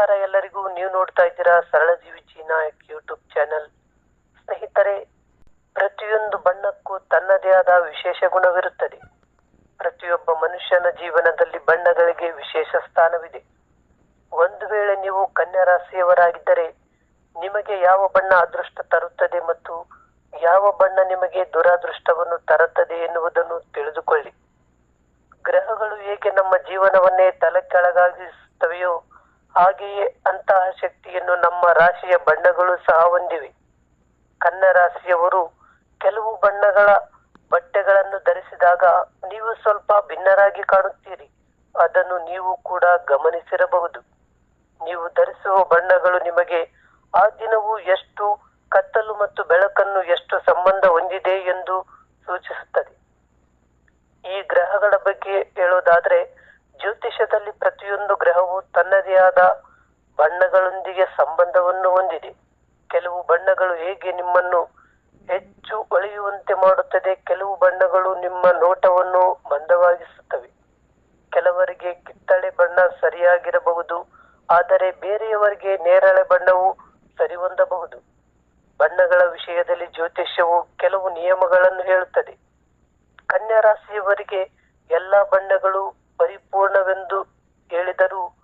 ನಮಸ್ಕಾರ ಎಲ್ಲರಿಗೂ. ನೀವು ನೋಡ್ತಾ ಇದ್ದೀರಾ ಸರಳ ಜೀವಿ ನಾಯಕ್ ಯೂಟ್ಯೂಬ್ ಚಾನೆಲ್ ಸ್ನೇಹಿತರೆ, ಪ್ರತಿಯೊಂದು ಬಣ್ಣಕ್ಕೂ ತನ್ನದೇ ಆದ ವಿಶೇಷ ಗುಣವಿರುತ್ತದೆ. ಪ್ರತಿಯೊಬ್ಬ ಮನುಷ್ಯನ ಜೀವನದಲ್ಲಿ ಬಣ್ಣಗಳಿಗೆ ವಿಶೇಷ ಸ್ಥಾನವಿದೆ. ಒಂದು ವೇಳೆ ನೀವು ಕನ್ಯಾ ರಾಶಿಯವರಾಗಿದ್ದರೆ ನಿಮಗೆ ಯಾವ ಬಣ್ಣ ಅದೃಷ್ಟ ತರುತ್ತದೆ ಮತ್ತು ಯಾವ ಬಣ್ಣ ನಿಮಗೆ ದುರಾದೃಷ್ಟವನ್ನು ತರುತ್ತದೆ ಎನ್ನುವುದನ್ನು ತಿಳಿದುಕೊಳ್ಳಿ. ಗ್ರಹಗಳು ಹೇಗೆ ನಮ್ಮ ಜೀವನವನ್ನೇ ತಲೆ ಕೆಳಗಾಗಿಸುತ್ತವೆಯೋ ಹಾಗೆಯೇ ಅಂತಹ ಶಕ್ತಿಯನ್ನು ನಮ್ಮ ರಾಶಿಯ ಬಣ್ಣಗಳು ಸಹ ಹೊಂದಿವೆ. ಕನ್ನ ರಾಶಿಯವರು ಕೆಲವು ಬಣ್ಣಗಳ ಬಟ್ಟೆಗಳನ್ನು ಧರಿಸಿದಾಗ ನೀವು ಸ್ವಲ್ಪ ಭಿನ್ನರಾಗಿ ಕಾಣುತ್ತೀರಿ. ಅದನ್ನು ನೀವು ಕೂಡ ಗಮನಿಸಿರಬಹುದು. ನೀವು ಧರಿಸುವ ಬಣ್ಣಗಳು ನಿಮಗೆ ಆ ದಿನವೂ ಎಷ್ಟು ಕತ್ತಲು ಮತ್ತು ಬೆಳಕನ್ನು ಎಷ್ಟು ಸಂಬಂಧ ಹೊಂದಿದೆ ಎಂದು ಸೂಚಿಸುತ್ತದೆ. ಈ ಗ್ರಹಗಳ ಬಗ್ಗೆ ಹೇಳೋದಾದ್ರೆ ಜ್ಯೋತಿಷದಲ್ಲಿ ಆದ ಬಣ್ಣಗಳೊಂದಿಗೆ ಸಂಬಂಧವನ್ನು ಹೊಂದಿದೆ. ಕೆಲವು ಬಣ್ಣಗಳು ಹೇಗೆ ನಿಮ್ಮನ್ನು ಹೆಚ್ಚು ಒಳೆಯುವಂತೆ ಮಾಡುತ್ತದೆ, ಕೆಲವು ಬಣ್ಣಗಳು ನಿಮ್ಮ ನೋಟವನ್ನು ಮಂದವಾಗಿಸುತ್ತವೆ. ಕೆಲವರಿಗೆ ಕಿತ್ತಳೆ ಬಣ್ಣ ಸರಿಯಾಗಿರಬಹುದು, ಆದರೆ ಬೇರೆಯವರಿಗೆ ನೇರಳೆ ಬಣ್ಣವು ಸರಿಹೊಂದಬಹುದು. ಬಣ್ಣಗಳ ವಿಷಯದಲ್ಲಿ ಜ್ಯೋತಿಷ್ಯವು ಕೆಲವು ನಿಯಮಗಳನ್ನು ಹೇಳುತ್ತದೆ. ಕನ್ಯಾ ರಾಶಿಯವರಿಗೆ ಎಲ್ಲ ಬಣ್ಣಗಳು ಪರಿಪೂರ್ಣವೆಂದು ಹೇಳಿದರೂ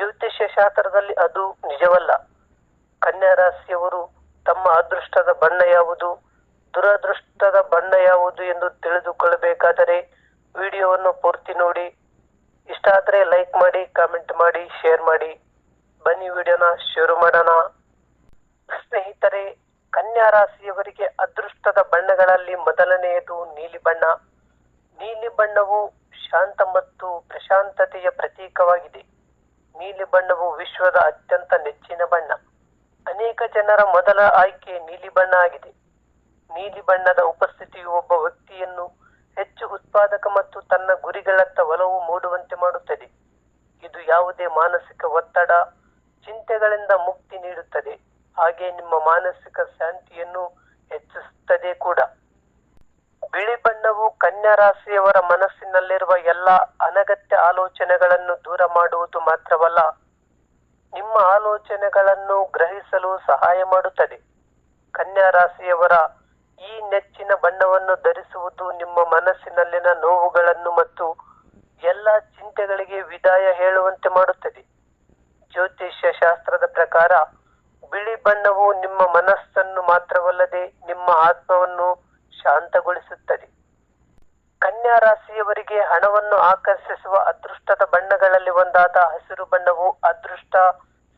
ಜ್ಯೋತಿಷ್ಯ ಶಾಸ್ತ್ರದಲ್ಲಿ ಅದು ನಿಜವಲ್ಲ. ಕನ್ಯಾ ರಾಶಿಯವರು ತಮ್ಮ ಅದೃಷ್ಟದ ಬಣ್ಣ ಯಾವುದು, ದುರದೃಷ್ಟದ ಬಣ್ಣ ಯಾವುದು ಎಂದು ತಿಳಿದುಕೊಳ್ಳಬೇಕಾದರೆ ವಿಡಿಯೋವನ್ನು ಪೂರ್ತಿ ನೋಡಿ. ಇಷ್ಟ ಆದರೆ ಲೈಕ್ ಮಾಡಿ, ಕಾಮೆಂಟ್ ಮಾಡಿ, ಶೇರ್ ಮಾಡಿ. ಬನ್ನಿ ವಿಡಿಯೋನ ಶುರು ಮಾಡೋಣ. ಸ್ನೇಹಿತರೆ ಕನ್ಯಾ ರಾಶಿಯವರಿಗೆ ಅದೃಷ್ಟದ ಬಣ್ಣಗಳಲ್ಲಿ ಮೊದಲನೆಯದು ನೀಲಿ ಬಣ್ಣ. ನೀಲಿ ಬಣ್ಣವು ಶಾಂತ ಮತ್ತು ಪ್ರಶಾಂತತೆಯ ಪ್ರತೀಕವಾಗಿದೆ. ನೀಲಿ ಬಣ್ಣವು ವಿಶ್ವದ ಅತ್ಯಂತ ನೆಚ್ಚಿನ ಬಣ್ಣ. ಅನೇಕ ಜನರ ಮೊದಲ ಆಯ್ಕೆ ನೀಲಿ ಬಣ್ಣ ಆಗಿದೆ. ನೀಲಿ ಬಣ್ಣದ ಉಪಸ್ಥಿತಿಯು ಒಬ್ಬ ವ್ಯಕ್ತಿಯನ್ನು ಹೆಚ್ಚು ಉತ್ಪಾದಕ ಮತ್ತು ತನ್ನ ಗುರಿಗಳತ್ತ ಒಲವು ಮೂಡುವಂತೆ ಮಾಡುತ್ತದೆ. ಇದು ಯಾವುದೇ ಮಾನಸಿಕ ಒತ್ತಡ, ಚಿಂತೆಗಳಿಂದ ಮುಕ್ತಿ ನೀಡುತ್ತದೆ. ಹಾಗೆ ನಿಮ್ಮ ಮಾನಸಿಕ ಶಾಂತಿಯನ್ನು ಹೆಚ್ಚಿಸುತ್ತದೆ ಕೂಡ. ಬಿಳಿ ಬಣ್ಣವು ಕನ್ಯಾ ರಾಶಿಯವರ ಮನಸ್ಸಿನಲ್ಲಿರುವ ಎಲ್ಲ ಅನಗತ್ಯ ಆಲೋಚನೆಗಳನ್ನು ದೂರ ಮಾಡುವುದು ಮಾತ್ರವಲ್ಲ, ನಿಮ್ಮ ಆಲೋಚನೆಗಳನ್ನು ಗ್ರಹಿಸಲು ಸಹಾಯ ಮಾಡುತ್ತದೆ. ಕನ್ಯಾ ರಾಶಿಯವರ ಈ ನೆಚ್ಚಿನ ಬಣ್ಣವನ್ನು ಧರಿಸುವುದು ನಿಮ್ಮ ಮನಸ್ಸಿನಲ್ಲಿನ ನೋವುಗಳನ್ನು ಮತ್ತು ಎಲ್ಲ ಚಿಂತೆಗಳಿಗೆ ವಿದಾಯ ಹೇಳುವಂತೆ ಮಾಡುತ್ತದೆ. ಜ್ಯೋತಿಷ್ಯ ಶಾಸ್ತ್ರದ ಪ್ರಕಾರ ಬಿಳಿ ಬಣ್ಣವು ನಿಮ್ಮ ಮನಸ್ಸನ್ನು ಮಾತ್ರವಲ್ಲದೆ ನಿಮ್ಮ ಆತ್ಮವನ್ನು ಶಾಂತಗೊಳಿಸುತ್ತದೆ. ಕನ್ಯಾ ರಾಶಿಯವರಿಗೆ ಹಣವನ್ನು ಆಕರ್ಷಿಸುವ ಅದೃಷ್ಟದ ಬಣ್ಣಗಳಲ್ಲಿ ಒಂದಾದ ಹಸಿರು ಬಣ್ಣವು ಅದೃಷ್ಟ,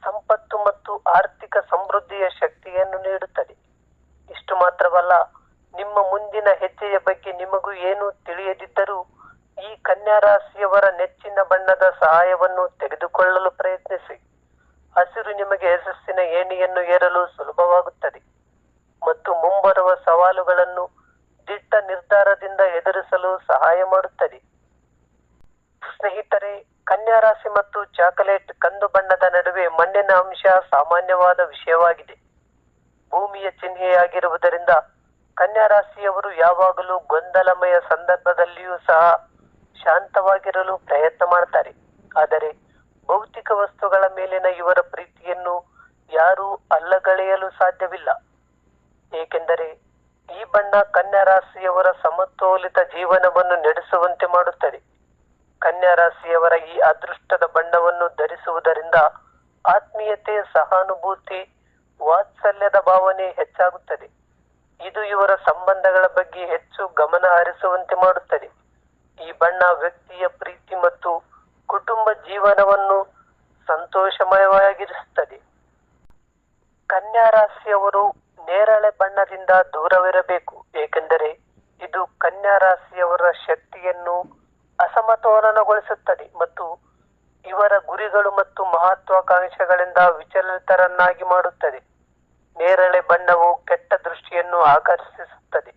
ಸಂಪತ್ತು ಮತ್ತು ಆರ್ಥಿಕ ಸಮೃದ್ಧಿಯ ಶಕ್ತಿಯನ್ನು ನೀಡುತ್ತದೆ. ಇಷ್ಟು ಮಾತ್ರವಲ್ಲ, ನಿಮ್ಮ ಮುಂದಿನ ಹೆಜ್ಜೆಯ ಬಗ್ಗೆ ನಿಮಗೂ ಏನು ತಿಳಿಯದಿದ್ದರೂ, ಈ ಕನ್ಯಾ ರಾಶಿಯವರ ನೆಚ್ಚಿನ ಬಣ್ಣದ ಸಹಾಯವನ್ನು ತೆಗೆದುಕೊಳ್ಳಲು ಪ್ರಯತ್ನಿಸಿ. ಹಸಿರು ನಿಮಗೆ ಯಶಸ್ಸಿನ ಏಣಿಯನ್ನು ಏರಲು ಸುಲಭವಾಗುತ್ತದೆ. ಮತ್ತು ಮುಂಬರುವ ಸವಾಲುಗಳನ್ನು ಎದುರಿಸಲು ಸಹಾಯ ಮಾಡುತ್ತದೆ. ಸ್ನೇಹಿತರೆ ಕನ್ಯಾ ರಾಶಿ ಮತ್ತು ಚಾಕೊಲೇಟ್ ಕಂದು ಬಣ್ಣದ ನಡುವೆ ಮಣ್ಣಿನ ಅಂಶ ಸಾಮಾನ್ಯವಾದ ವಿಷಯವಾಗಿದೆ. ಭೂಮಿಯ ಚಿಹ್ನೆಯಾಗಿರುವುದರಿಂದ ಕನ್ಯಾ ರಾಶಿಯವರು ಯಾವಾಗಲೂ ಗೊಂದಲಮಯ ಸಂದರ್ಭದಲ್ಲಿಯೂ ಸಹ ಶಾಂತವಾಗಿರಲು ಪ್ರಯತ್ನ ಮಾಡ್ತಾರೆ. ಆದರೆ, ಭೌತಿಕ ವಸ್ತುಗಳ ಮೇಲಿನ ಇವರ ಪ್ರೀತಿಯನ್ನು ಯಾರೂ ಅಲ್ಲಗಳೆಯಲು ಸಾಧ್ಯವಿಲ್ಲ. ಬಣ್ಣ ಕನ್ಯಾ ರಾಶಿಯವರ ಸಮತೋಲಿತ ಜೀವನವನ್ನು ನಡೆಸುವಂತೆ ಮಾಡುತ್ತದೆ. ಕನ್ಯಾ ರಾಶಿಯವರ ಈ ಅದೃಷ್ಟದ ಬಣ್ಣವನ್ನು ಧರಿಸುವುದರಿಂದ ಆತ್ಮೀಯತೆ, ಸಹಾನುಭೂತಿ, ವಾತ್ಸಲ್ಯದ ಭಾವನೆ ಹೆಚ್ಚಾಗುತ್ತದೆ. ಇದು ಇವರ ಸಂಬಂಧಗಳ ಬಗ್ಗೆ ಹೆಚ್ಚು ಗಮನ ಹರಿಸುವಂತೆ ಮಾಡುತ್ತದೆ. ಈ ಬಣ್ಣ ವ್ಯಕ್ತಿಯ ಪ್ರೀತಿ ಮತ್ತು ಕುಟುಂಬ ಜೀವನವನ್ನು ಸಂತೋಷಮಯವಾಗಿರಿಸುತ್ತದೆ. ಕನ್ಯಾ ರಾಶಿಯವರು ನೇರಳೆ ಬಣ್ಣದಿಂದ ದೂರವಿರಬೇಕು, ಏಕೆಂದರೆ ಇದು ಕನ್ಯಾ ರಾಶಿಯವರ ಶಕ್ತಿಯನ್ನು ಅಸಮತೋಲನಗೊಳಿಸುತ್ತದೆ ಮತ್ತು ಇವರ ಗುರಿಗಳು ಮತ್ತು ಮಹತ್ವಾಕಾಂಕ್ಷೆಗಳಿಂದ ವಿಚಲಿತರನ್ನಾಗಿ ಮಾಡುತ್ತದೆ. ನೇರಳೆ ಬಣ್ಣವು ಕೆಟ್ಟ ದೃಷ್ಟಿಯನ್ನು ಆಕರ್ಷಿಸುತ್ತದೆ.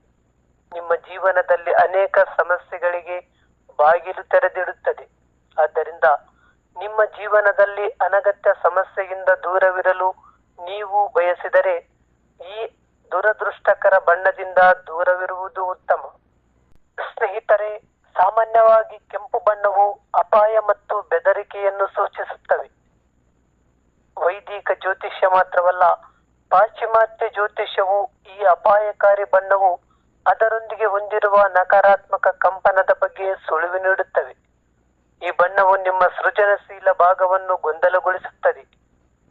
ನಿಮ್ಮ ಜೀವನದಲ್ಲಿ ಅನೇಕ ಸಮಸ್ಯೆಗಳಿಗೆ ಬಾಗಿಲು ತೆರೆದಿಡುತ್ತದೆ. ಆದ್ದರಿಂದ ನಿಮ್ಮ ಜೀವನದಲ್ಲಿ ಅನಗತ್ಯ ಸಮಸ್ಯೆಯಿಂದ ದೂರವಿರಲು ನೀವು ಬಯಸಿದರೆ ದುರದೃಷ್ಟಕರ ಬಣ್ಣದಿಂದ ದೂರವಿರುವುದು ಉತ್ತಮ. ಸ್ನೇಹಿತರೆ, ಸಾಮಾನ್ಯವಾಗಿ ಕೆಂಪು ಬಣ್ಣವು ಅಪಾಯ ಮತ್ತು ಬೆದರಿಕೆಯನ್ನು ಸೂಚಿಸುತ್ತವೆ. ವೈದಿಕ ಜ್ಯೋತಿಷ್ಯ ಮಾತ್ರವಲ್ಲ, ಪಾಶ್ಚಿಮಾತ್ಯ ಜ್ಯೋತಿಷ್ಯವು ಈ ಅಪಾಯಕಾರಿ ಬಣ್ಣವು ಅದರೊಂದಿಗೆ ಹೊಂದಿರುವ ನಕಾರಾತ್ಮಕ ಕಂಪನದ ಬಗ್ಗೆ ಸುಳಿವು ನೀಡುತ್ತವೆ. ಈ ಬಣ್ಣವು ನಿಮ್ಮ ಸೃಜನಶೀಲ ಭಾಗವನ್ನು ಗೊಂದಲಗೊಳಿಸುತ್ತದೆ.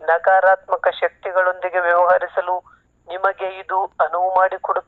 ನಕಾರಾತ್ಮಕ ಶಕ್ತಿಗಳೊಂದಿಗೆ ವ್ಯವಹರಿಸಲು ನಿಮಗೆ ಇದು ಅನುವು ಮಾಡಿಕೊಡುತ್ತದೆ.